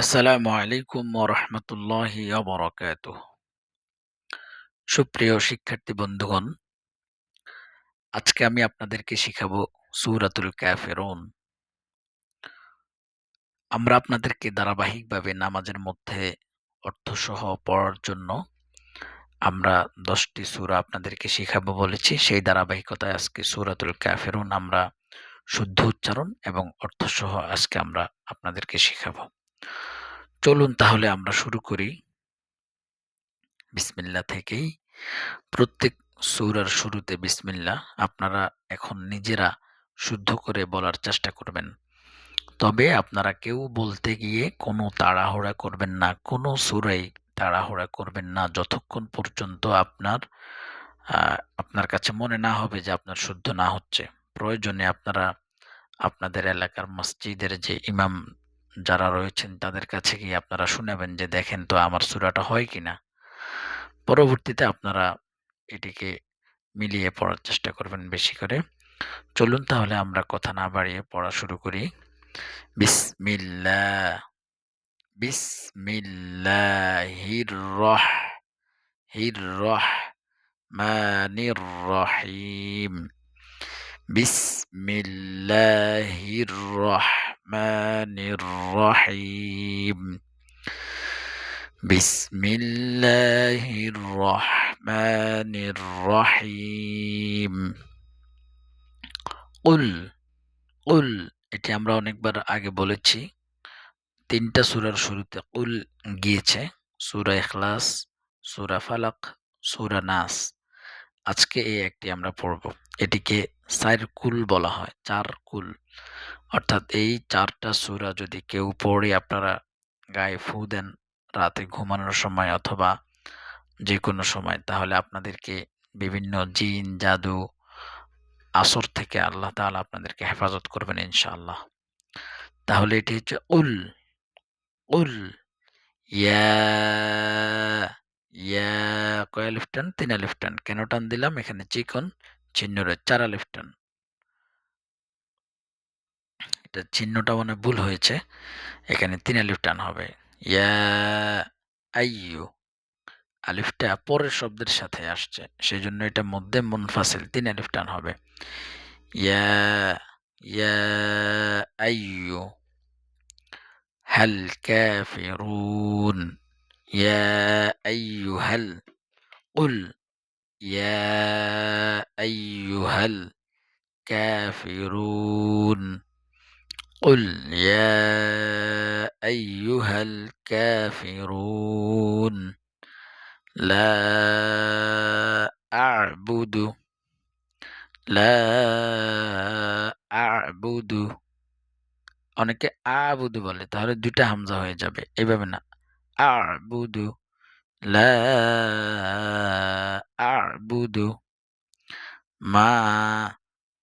আসসালামু আলাইকুম ওরহমতুল্লাহি অবরকাত সুপ্রিয় শিক্ষার্থী বন্ধুগণ, আজকে আমি আপনাদেরকে শিখাবো সুরাতুল ক্যাফেরুন আমরা আপনাদেরকে ধারাবাহিকভাবে নামাজের মধ্যে অর্থসহ পড়ার জন্য আমরা দশটি সুরা আপনাদেরকে শিখাবো বলেছি। সেই ধারাবাহিকতায় আজকে সুরাতুল ক্যাফেরুন আমরা শুদ্ধ উচ্চারণ এবং অর্থসহ আজকে আমরা আপনাদেরকে শিখাবো। চলুন তাহলে আমরা শুরু করি। বিসমিল্লা থেকেই। প্রত্যেক সূরার শুরুতে বিসমিল্লা আপনারা এখন নিজেরা শুদ্ধ করে বলার চেষ্টা করবেন। তবে আপনারা কেউ বলতে গিয়ে কোনো তাড়াহুড়া করবেন না, কোনো সুরাই তাড়াহুড়া করবেন না যতক্ষণ পর্যন্ত আপনার আপনার কাছে মনে না হবে যে আপনার শুদ্ধ না হচ্ছে। প্রয়োজনে আপনারা আপনাদের এলাকার মসজিদের যে ইমাম যারা রয়েছেন তাদের কাছে গিয়ে আপনারা শুনাবেন যে দেখেন তো আমার সুরাটা হয় কি না পরবর্তীতে আপনারা এটিকে মিলিয়ে পড়ার চেষ্টা করবেন বেশি করে। চলুন তাহলে আমরা কথা না বাড়িয়ে পড়া শুরু করি। বিসমিল্লাহ, বিসমিল্লাহির রহ, হির রহ, মানির রহিম। বিসমিল্লাহির রহমানির রহিম بسم الله الرحمن الرحيم قل قل এটি আমরা অনেকবার আগে বলেছি তিনটা সূরার শুরুতে কুল গিয়েছে সূরা ইখলাস সূরা ফালাক সূরা নাস আজকে এই একটি আমরা পড়ব এটিকে সাইর কুল বলা হয় চার কুল অর্থাৎ এই চারটা সূরা যদি কেউ পড়ে আপনারা গায়ে ফু দেন রাতে ঘুমানোর সময় অথবা যে কোনো সময়, তাহলে আপনাদেরকে বিভিন্ন জিন, জাদু, আসর থেকে আল্লাহ তাআলা আপনাদেরকে হেফাজত করবেন ইনশাআল্লাহ। তাহলে এটি হচ্ছে উল উল, ইয়া ইয়া, কয় আলিফ টান? তিন আলিফ টান। কেন টান দিলাম? এখানে চিকন, চিহ্ন চার আলিফ টান। এটা চিহ্নটা মানে ভুল হয়েছে এখানে তিন আলিফ টান হবে ইয়া আইয়ু আলিফটা পরের শব্দের সাথে আসছে সেই জন্য এটা মধ্যে মুনফাসিল তিন আলিফ টান হবে ইয়া ইয়া আইয়ু হাল কাফিরুন ইয়া আইয়ুহাল قل يا أيها الكافرون قل يا أيها الكافرون لا أعبد لا أعبد অনেকে আবুদু বলে তাহলে দুইটা হামজা হয়ে যাবে এভাবে না আবুদু লা আবুদু মা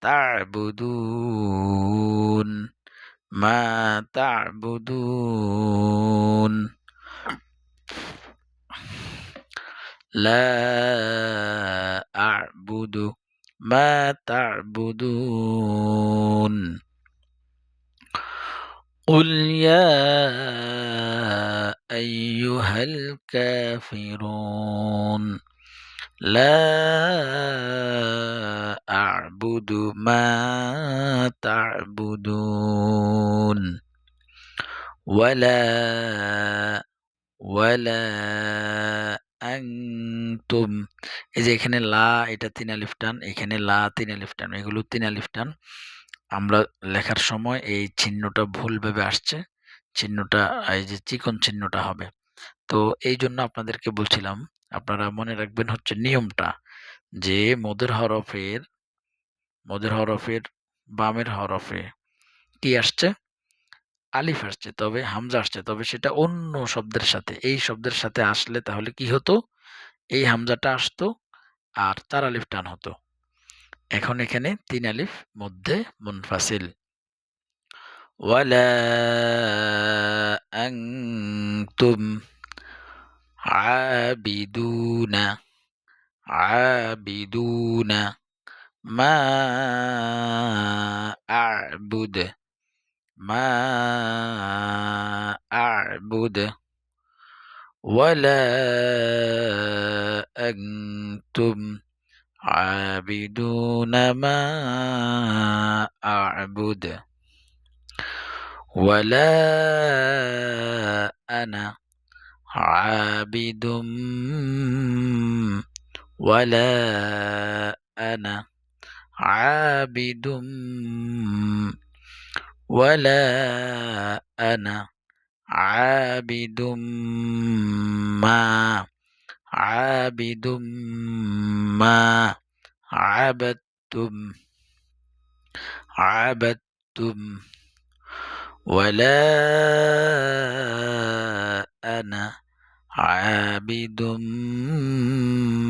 তা'বুদুন ما تعبدون. لا أعبد ما تعبدون. قل يا أيها الكافرون. لا أعبد ما تعبدون ولا ولا আনতুম এই যে এখানে লা এটা তিন আলিফ টান এখানে লা তিন আলিফ টান এগুলো তিন আলিফ টান আমরা লেখার সময় এই চিহ্নটা ভুলভাবে আসছে চিহ্নটা এই যে চিকন চিহ্নটা হবে তো এই জন্য আপনাদেরকে বলছিলাম আপনারা মনে রাখবেন হচ্ছে নিয়মটা যে মদের হরফের মদের হরফের বামের হরফে কি আসছে? আলিফ আসছে, তবে হামজা আসছে, তবে সেটা অন্য শব্দের সাথে, এই শব্দের সাথে আসলে তাহলে কি হতো? এই হামজাটা আসতো আর তার আলিফ টান হতো। এখন এখানে তিন আলিফ, মধ্যে মুনফাসিল। ওয়ালা আনতুম عابدون عابدون ما أعبد ما أعبد ولا أنتم عابدون ما أعبد ولا أنا عابد ولا أنا. عابد ولا أنا. عابد ما. عابد ما. عبدتم. عبدتم ولا أنا. عابد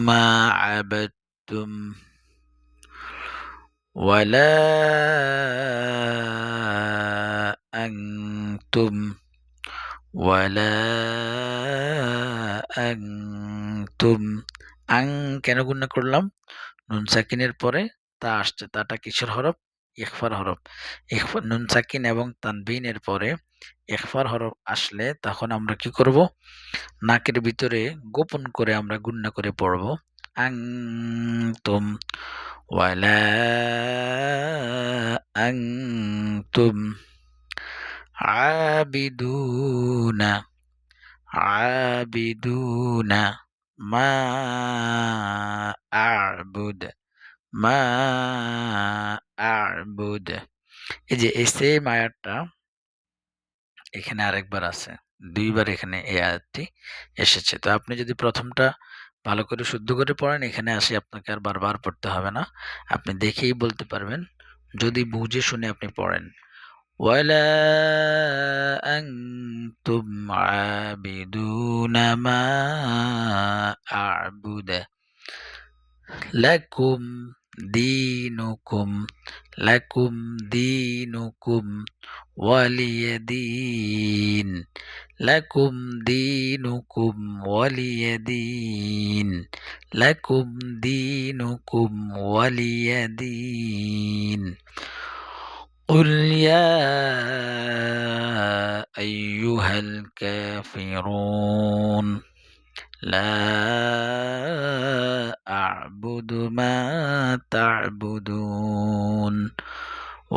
ما عبدتم ولا أنتم ولا أنتم আং কেন গুণনা করলাম নুন সাকিনের পরে তা আসছে তাটা কিসের হরফ ইখফার হরফ। ইখফার নুন সাকিন এবং তানবিনের পরে ইখফার হরফ আসলে তখন আমরা কি করব? নাকের ভিতরে গোপন করে আমরা গুণনা করে পড়ব। আং তুম ওয়ালা আং তুম আবিদুনা আবিদুনা মা আবুদ মা আবুদ এই যে এই সেম আয়াতটা এখানে আরেকবার আছে দুইবার এখানে এই আয়াতটি এসেছে তো আপনি যদি প্রথমটা ভালো করে শুদ্ধ করে পড়েন এখানে আসে আপনাকে আর বারবার পড়তে হবে না আপনি দেখেই বলতে পারবেন যদি বুঝে শুনে আপনি পড়েন ولا أنتم عابدون ما أعبد لكم دينكم لكم دينكم ولي دين. لكم دينكم ولي دين. لكم دينكم ولي دين. قل يا أيها الكافرون لا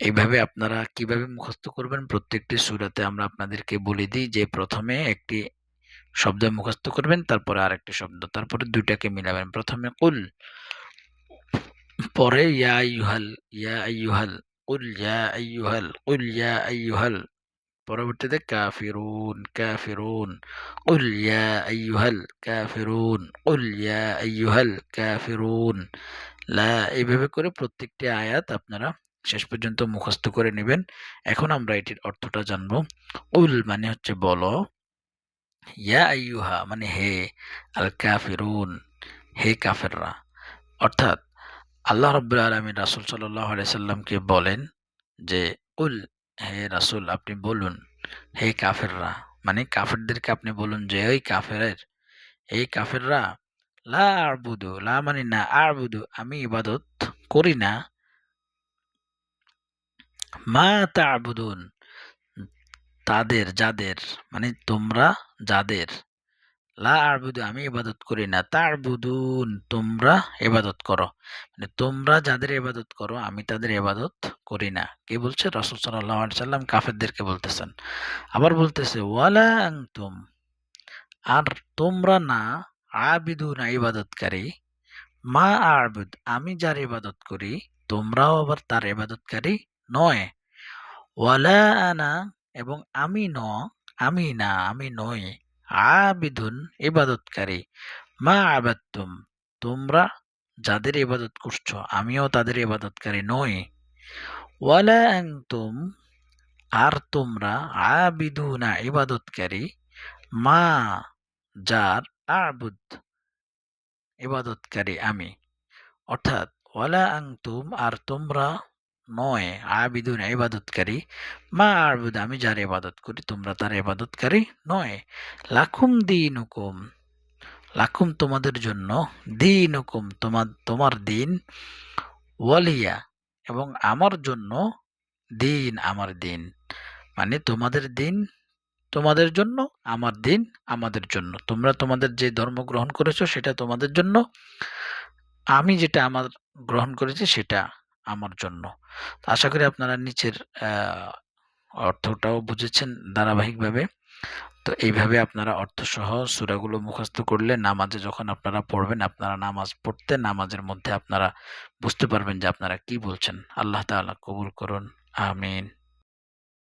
এইভাবে আপনারা কীভাবে মুখস্থ করবেন? প্রত্যেকটি সূরাতে আমরা আপনাদেরকে বলে দিই যে, প্রথমে একটি শব্দ মুখস্থ করবেন, তারপরে আরেকটি শব্দ, তারপরে দুইটাকে মিলাবেন। প্রথমে কুল, পরে ইয়া আইয়ুহাল ইয়া আইয়ুহাল, কুল ইয়া আইয়ুহাল, কুল ইয়া আইয়ুহাল, পরবর্তীতে কাফিরুন কাফিরুন, কুল ইয়া আইয়ুহাল, কাফিরুন, কুল ইয়া আইয়ুহাল, কাফিরুন। লা, এইভাবে করে প্রত্যেকটি আয়াত আপনারা শেষ পর্যন্ত মুখস্থ করে নেবেন। এখন আমরা এটির অর্থটা জানব। উল মানে হচ্ছে বলো, ইয়া আইয়ুহা মানে হে, আল কাফিরুন, হে কাফেররা। অর্থাৎ আল্লাহ রব্বুল আলমী রাসুল সাল্লাহ সাল্লামকে বলেন যে, উল, হে রাসুল আপনি বলুন, হে কাফেররা মানে কাফেরদেরকে আপনি বলুন যে ওই কাফেরের, এই কাফেররা, লা আরবুদু লা মানে না আরবুদু আমি ইবাদত করি না মা তা'বুদুন, তাদের, যাদের মানে তোমরা যাদের। লা আরবুদু আমি ইবাদত করি না। তার বুদুন তোমরা এবাদত করো। মানে তোমরা যাদের ইবাদত করো, আমি তাদের ইবাদত করি না। কে বলছে? রসুল আলাইহি সাল্লাম কাফেরদেরকে বলতেছেন। আবার বলতেছে, ওয়ালা আনতুম, আর তোমরা না আবিদু না ইবাদতকারী। মা আবুদ, আমি যার ইবাদত করি, তোমরাও আবার তার ইবাদতকারী। নয়। ওয়ালা আনা এবং আমি ন, আমি না, আমি নই। আবিদুন, ইবাদতকারী। মা আবাদতুম, তোমরা যাদের ইবাদত করছ, আমিও তাদের ইবাদতকারী নই। ওয়ালা আনতুম, আর তোমরা আবিদুনা, ইবাদতকারী। মা, যার আবুদ, ইবাদতকারী আমি। অর্থাৎ, ওয়ালা আংতুম আর তোমরা নয় আবিদুন ইবাদতকারী মা আবুদ আমি যার ইবাদত করি, তোমরা তার ইবাদতকারী নয়, লাকুম দিন হুকুম তোমাদের জন্য দিন হুকুম তোমার তোমার দিন ওয়ালিয়া এবং আমার জন্য দিন আমার দিন। মানে তোমাদের দিন তোমাদের জন্য, আমার দিন আমাদের জন্য। তোমরা তোমাদের যে ধর্ম গ্রহণ করেছ, সেটা তোমাদের জন্য। আমি যেটা আমার গ্রহণ করেছি, সেটা আমার জন্য। তো আশা করি আপনারা নিচের অর্থটাও বুঝেছেন ধারাবাহিকভাবে। তো এইভাবে আপনারা অর্থসহ সুরাগুলো মুখস্থ করলে নামাজে যখন আপনারা পড়বেন, আপনারা নামাজ পড়তে নামাজের মধ্যে আপনারা বুঝতে পারবেন যে আপনারা কি বলছেন। আল্লাহ তাআলা কবুল করুন। আমিন।